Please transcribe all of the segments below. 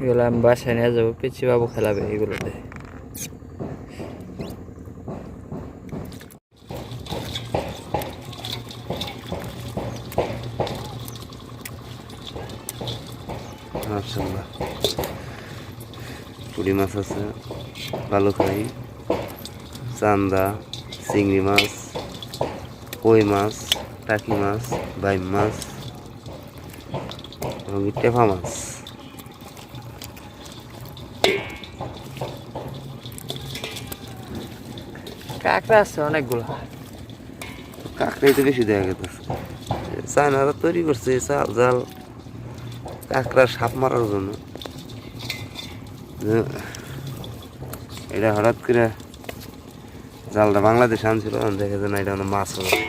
এগুলো আমি বাসায় নিয়ে যাব পিচি বাবু খেলাবে এগুলোতে। মাশাল্লাহ পুরি মাছ আছে ভালো খাই, চান্দা, চিংড়ি মাছ, কই মাছ, টাকি মাছ, বাইম মাছ, এবং টেপা মাছ। কাঁকড়া আছে, অনেকগুলো। কাঁকড়াই তো বেশি দেখা গেছে চায়নারা তৈরি করছে চাল জাল কাঁকড়া সাপ মারার জন্য। এটা হঠাৎ করে জালটা বাংলাদেশে আনছিল, দেখা যায় না, এটা মাছ হবে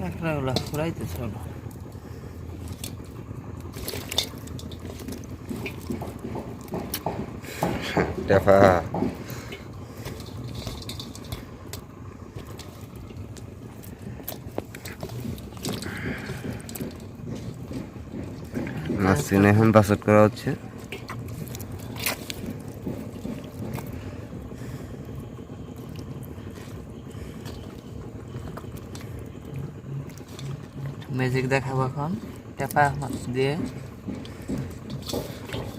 ラクラウラフライテスラ মাছ কিনে এখন বাসট করা হচ্ছে। ম্যাজিক দেখাবো এখন। টেপা দিয়ে।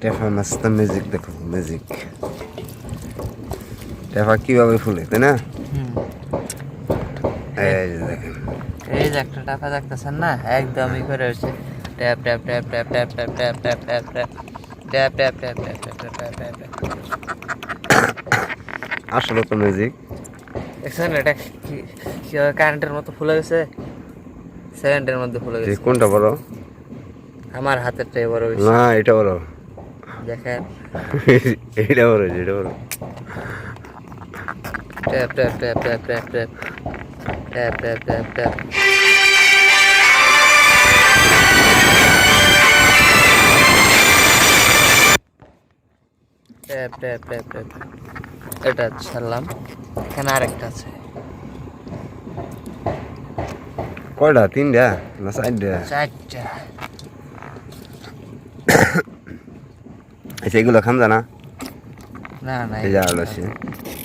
টেপা মাছ তো ম্যাজিক দেখো ম্যাজিক টেপা কীভাবে ফুলে তাই না এই যে দেখেন এই যে একটা দেখতেছেন না একদমই করে হচ্ছে tap tap tap tap tap tap tap tap tap tap tap tap tap tap tap tap tap tap আসলে তো ম্যাজিক দেখছেন এটা কারেন্টের মতো ফুলে গেছে সেকেন্ডের মধ্যে ফুলে গেছে কোনটা বড় আমার হাতেরটাই বড় না এটা বড় দেখেন এটা বড় এটা বড় tap tap tap tap tap tap tap tap tap tap tap tap tap tap এটা ছাড়লাম। এখানে আরেকটা আছে। কয়টা? তিনটা না চারটা? চারটা। আচ্ছা এগুলো খান জানা? না না এই যা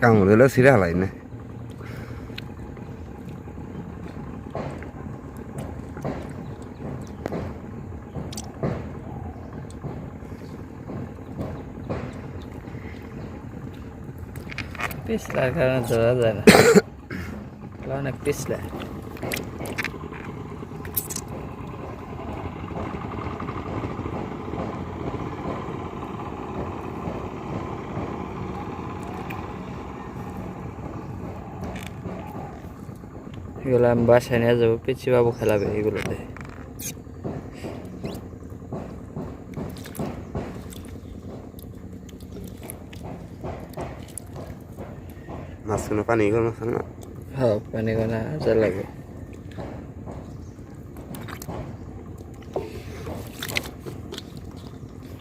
căng nữa nó xí ra lại nè पिसला कारण जोरा जायला लावण्यात पिसला এগুলো আমি বাসায় নিয়ে যাব পিচি বাবু খেলাবে এগুলোতে মাঝখানে পানি গরম আছে না? হ্যাঁ পানি যা লাগে।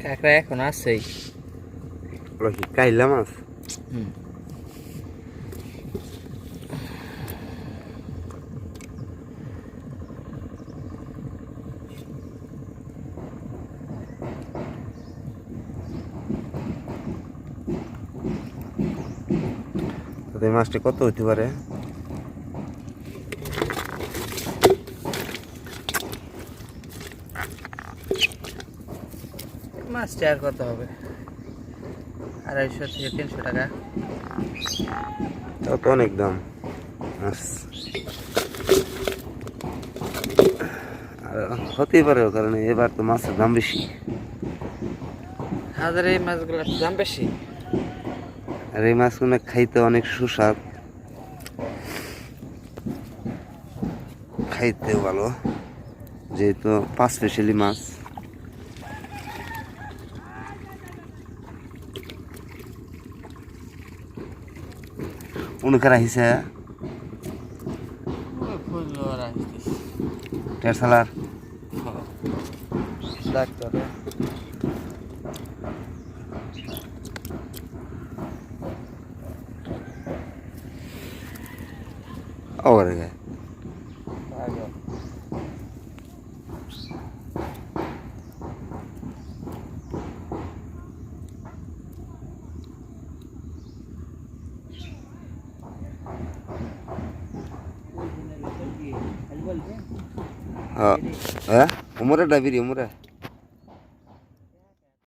কাঁকড়া এখন আছেই। কাইলা মাছ? হুম। তো এই মাছটা কত হইতে পারে? মাছটা আর কত হবে? আড়াইশো থেকে তিনশো টাকা। তাও তো অনেক দাম মাছ। আর হতেই পারে কারণ এবার তো মাছের দাম বেশি। হাজারে এই মাছগুলোর দাম বেশি? আর এই মাছগুলো খাইতে অনেক সুস্বাদ। খাইতেও ভালো যেহেতু পাঁচ স্পেশালি মাছ। উনকার আহিছে। টেরসালার। Doctor. Oh, tau kan ya Uh, oh, uh, eh? umurnya umurnya